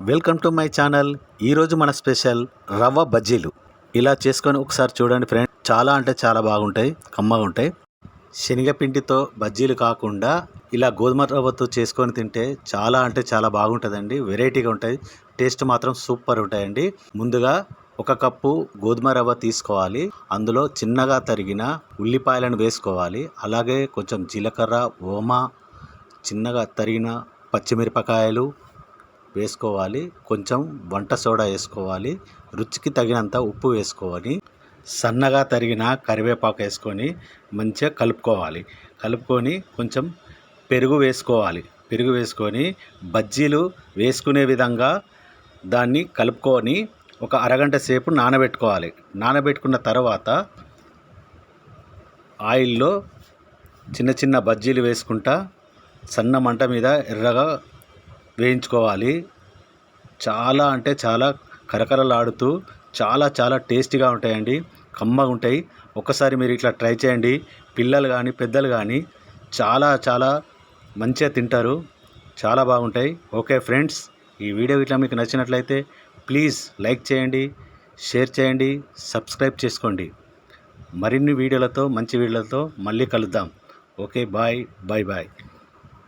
Welcome to my channel. ఈరోజు మన special రవ్వ బజ్జీలు. ఇలా చేసుకొని ఒకసారి చూడండి ఫ్రెండ్. చాలా అంటే చాలా బాగుంటాయి కమ్మగా ఉంటాయి. శనగపిండితో బజ్జీలు కాకుండా ఇలా గోధుమ రవ్వతో చేసుకొని తింటే చాలా అంటే చాలా బాగుంటుందండి వెరైటీగా ఉంటాయి. టేస్ట్ మాత్రం సూపర్ ఉంటాయండి. ముందుగా ఒక కప్పు గోధుమ రవ్వ తీసుకోవాలి. అందులో చిన్నగా తరిగిన ఉల్లిపాయలను వేసుకోవాలి. అలాగే కొంచెం జీలకర్ర ఓమా చిన్నగా తరిగిన పచ్చిమిరపకాయలు వేసుకోవాలి. కొంచెం వంట సోడా వేసుకోవాలి. రుచికి తగినంత ఉప్పు వేసుకొని సన్నగా తరిగిన కరివేపాకు వేసుకొని మంచిగా కలుపుకోవాలి. కలుపుకొని కొంచెం పెరుగు వేసుకోవాలి. పెరుగు వేసుకొని బజ్జీలు వేసుకునే విధంగా దాన్ని కలుపుకొని ఒక అరగంట సేపు నానబెట్టుకోవాలి. నానబెట్టుకున్న తర్వాత ఆయిల్లో చిన్న చిన్న బజ్జీలు వేసుకుంటా సన్న మంట మీద ఎర్రగా వేయించుకోవాలి. చాలా అంటే చాలా కరకరలాడుతూ చాలా చాలా టేస్టీగా ఉంటాయండి. కమ్మగా ఉంటాయి. ఒక్కసారి మీరు ఇట్లా ట్రై చేయండి. పిల్లలు కానీ పెద్దలు కానీ చాలా చాలా మంచిగా తింటారు. చాలా బాగుంటాయి. ఓకే ఫ్రెండ్స్ ఈ వీడియో ఇట్లా మీకు నచ్చినట్లయితే ప్లీజ్ లైక్ చేయండి షేర్ చేయండి సబ్స్క్రైబ్ చేసుకోండి. మరిన్ని వీడియోలతో మంచి వీడియోలతో మళ్ళీ కలుద్దాం. Okay bye bye bye.